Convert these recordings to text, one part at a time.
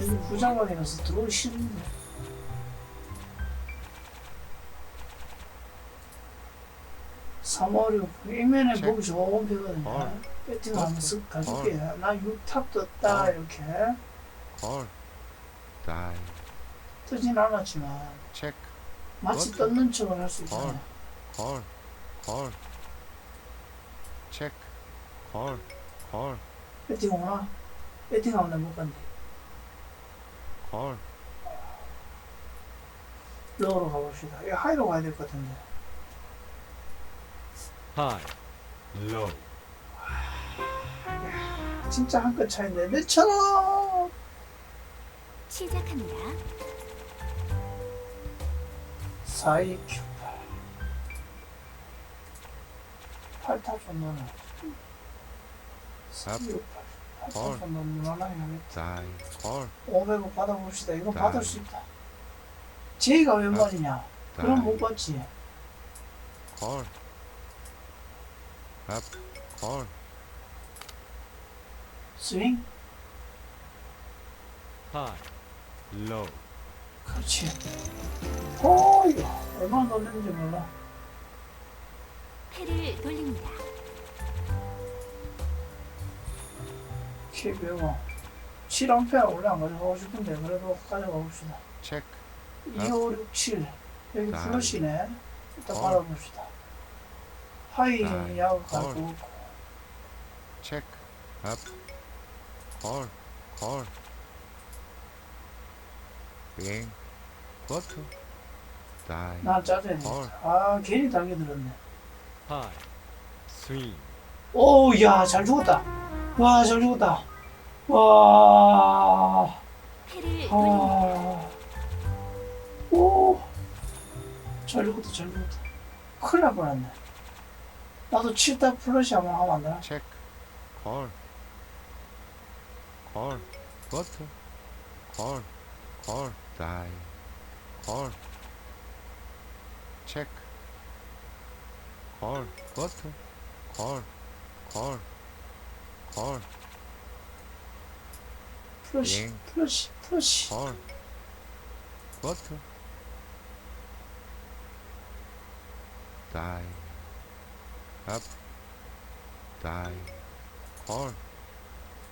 여기 부장관이라서 들어오기 싫은데. 삼월이 책. 보기 좋은. 헐. 배팅 쓱 가줄게. 헐. 나 6탑 떴다 헐. 이렇게 콜 다이 뜨진 않았지만 체크 마치 헐. 떴는 척을 할 수 있잖아요. 콜콜 체크 콜콜 배팅 오나? 배팅 하면 내못 간대. 콜 로우로 가봅시다. 이 하이로 가야 될 것 같은데. high, low, 진짜 한 끗 차인데 내처럼 시작합니다. 4298 8타 정도는 업 8타 헐. 다이 콜 500원 받아봅시다. 이거 다. 받을 수 있다. 제이가 웬 말이냐? 그럼 못 받지. 콜 업, 콜, 스윙? High, low, 그렇지. 오 이거 얼마나 놀랬는지 몰라. 패를 돌립니다. KBO 7암페어 원래 안 가져가고 싶은데 그래도 가져가 봅시다. 체크 2567 여기 아. 플러시네. 일단 헐. 받아봅시다. 하이 아, 야구. 거고 체크 업, 콜, 콜 빙 버터 다이 난 짜증이 헐. 아 괜히 당겨 들었네. High, swing, 오야잘 죽었다 와 잘 죽었다. 와. 돌립니다. 아, 오, 잘 죽었다, 잘 죽었다. 큰일 날 뻔했네. 나도 칠타 플러시 한번 하면 안 되나? 체크 콜, 콜 버터 콜, 콜 다이 콜 체크 콜 버터 콜, 콜, 콜, 플러시, 예. 플러시, 플러시. 콜, 버터, 다이, 업, 다이, 콜,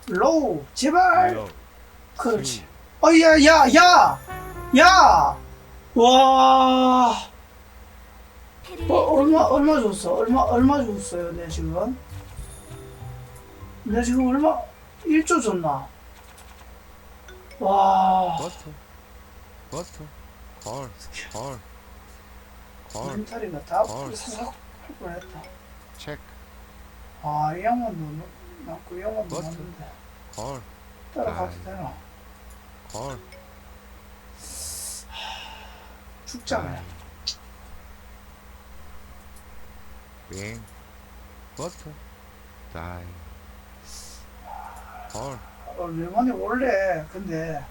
로우, 제발! 그렇지. 어, 야, 야, 야! 야! 와, 어, 얼마. 얼마 줬어? 얼마, 얼마 줬어요, 내 지금? 내 지금 얼마, 1조 줬나? 와, 버터, 버터, 콜, 콜, 콜, 멘탈이가 다 헐. 사삭 할 뻔했다. 체크, 아, 이 양반도 남고 이 버튼. 남는데 콜, 따라가도. 되나? 콜, 죽자네. 빙, 버터, 다이, 콜, 어, 레몬이 원래 근데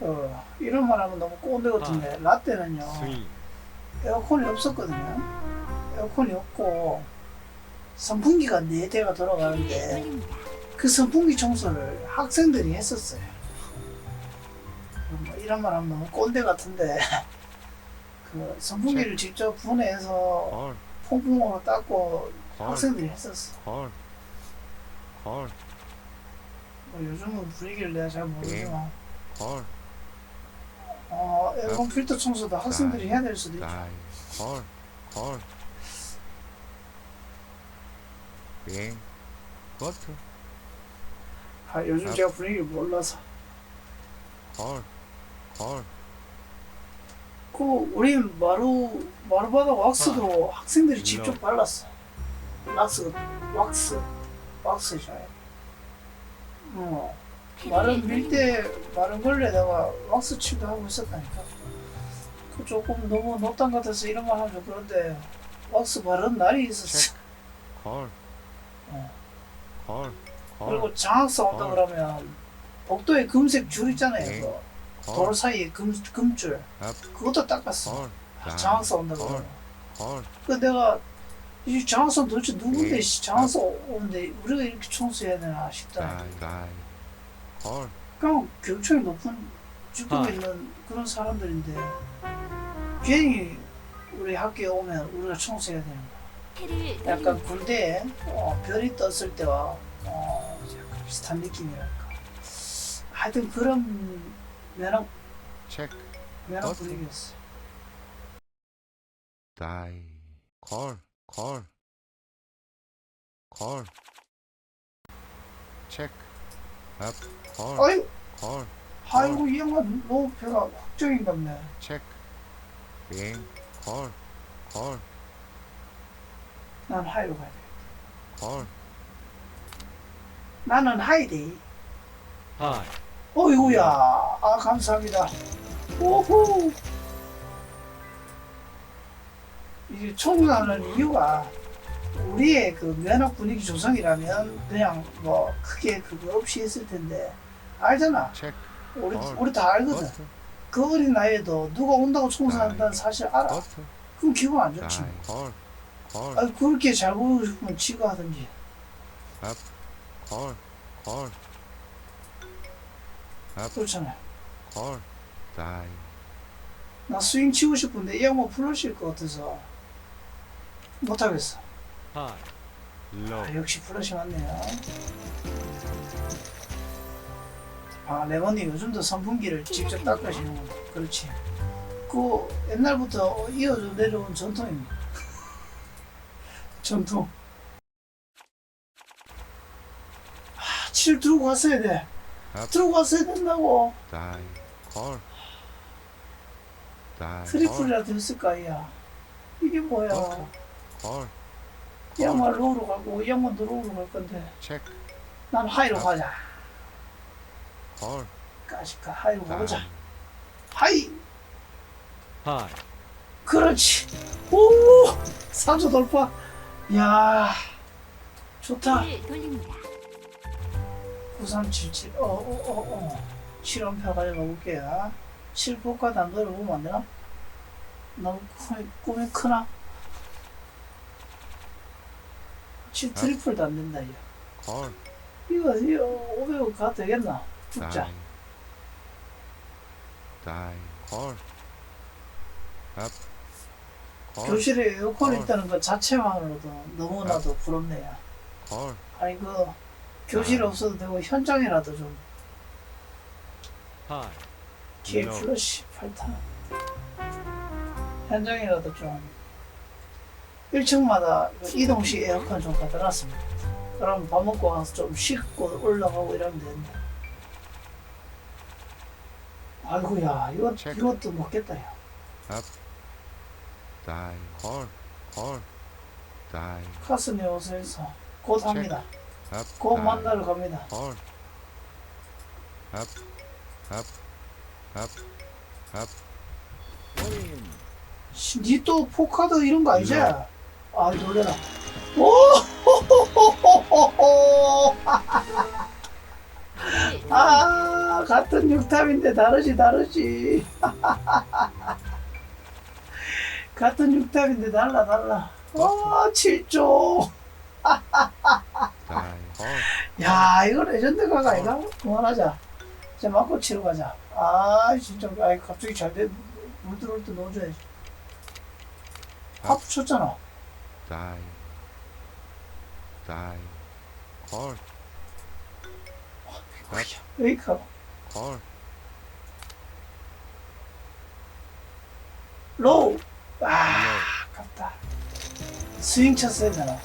어, 이런 말 하면 너무 꼰대 같은데 라떼는요 swing, 에어컨이 없었거든요. 에어컨이 없고 선풍기가 네 대가 돌아가는데. 그 선풍기 청소를 학생들이 했었어요. 뭐 이런 말 하면 너무 꼰대 같은데 그 선풍기를 직접 분해해서 콜, 퐁퐁으로 닦고 콜, 학생들이 했었어. 콜, 콜, 뭐 요즘은 분위기를 내가 잘 모르지만 콜, 어, 에어컨 필터 청소도 학생들이 해야 될 수도 있죠. 다이, 콜, 콜, 빙, 버터, 아, 요즘 아. 제가 분위기를 몰라서. 콜, 콜, 그 우리 마루 마루바닥 왁스도 학생들이 직접 너. 발랐어. 왁스 왁스 왁스잖아요. 어. 마른. 밀대 마른 걸레다가 왁스 칠도 하고 있었다니까. 그 조금 너무 노땅 같아서 이런 말 하면 좀 그런데 왁스 바른 날이 있었어. 콜, 어. 그리고 장학 싸운다 헐. 그러면 복도에 금색 줄 있잖아요. 네. 그 콜, 도로 사이에 금 금줄 업, 그것도 닦았어. 콜, 아, 장학 싸운다 헐. 그러면. 콜, 그 내가 이 장학선 도대체 누군데 예. 씨, 장학선 오는데 우리가 이렇게 청소해야 되나 싶다. 그냥 교육청이 높은 직급에 아. 있는 그런 사람들인데 괜히 우리 학교에 오면 우리가 청소해야 되는 거야. 패를 약간. 군대에 어, 별이 떴을 때와 어, 약간 비슷한 느낌이랄까. 하여튼 그런 면허 체크 면허? 분위기였어. 다이 콜 콜. 콜. 체크 업 콜. 아유, 콜. 아이고 이 양반 너무 배가 확정인갑네. 체크 빙 콜. 콜. 난 하이로 가야 돼. 콜. 나는 하이디. high, 어이구야. 아 감사합니다. 오호. 이게 청구하는 이유가 우리의 그 면허 분위기 조성이라면 그냥 뭐 크게 그거 없이 했을 텐데. 알잖아. 우리 어. 우리 다 알거든. 그 어린 나이에도 누가 온다고 청소한다는 사실 알아. 그럼 기분 안 좋지. 아 그렇게 잘 보고 싶으면 지가 하든지. 다이 나 스윙 치고 싶은데 이 양반 플러시일 것 같아서 못하겠어. low, 아, 역시 플러시 맞네요. 아, 레몬님 요즘도 선풍기를 직접 닦으시는구나. 그렇지. 그 옛날부터 이어져 내려온 전통입니다. 전통. 아, 칠 들고 갔어야 돼. 앞. 들고 갔어야 된다고. 다이 콜. 다이 트리플이라도 했을까, 이야. 이게 뭐야. 이 양반 로우로 가고, 이 양반도 로우로 갈 건데. 체크 난 하이로 앞. 가자. 콜. 까시까 하이로 가보자. 하이! high, 그렇지. 오! 사조 돌파. 야 좋다. 패를 돌립니다. 9377. 어, 어, 어, 어. 7원표 가져가 볼게요. 7포카 단도를 보면 안 되나? 너무 꿈이, 꿈이 크나? 7 트리플도 안 된다, 이거. 콜. 이거, 이거 500원 가도 되겠나? 죽자. 다이 다이. 교실에 에어컨 어. 있다는 것 자체만으로도 너무나도 부럽네요. 콜. 아니, 그, 교실 아. 없어도 되고, 현장이라도 좀 K No. 플러시 8탄 현장이라도 좀 1층마다 이동식 에어컨 좀 갖다 놨습니다 그럼 밥 먹고 와서 좀 씻고 올라가고 이러면 되는데 아이고야 이거. 이것도 먹겠다 야 다이 콜. 콜. 다이 카스니 오세에서 곧 합니다 앞. 곧 만나러 갑니다 콜. 앞. 앞. 앞. 앞. 니또 포카드 이런 거 아니지? 네. 아 놀래라 오 패를 돌립니다. 아, 같은 육탑인데 다르지, 다르지. 같은 육탑인데 달라, 달라. 아, 7조. 다이 콜. 야, 이거 레전드 가가 이가 그만하자. 이제 맞고 치러 가자. 아, 진짜, 아, 갑자기 잘 돼. 물 들어올 때 넣어줘야지. 하프 쳤잖아. 다이 다이 콜. 앞. 여기가 콜. 로우. 아, 로. 아깝다. 스윙 쳤어야 되나.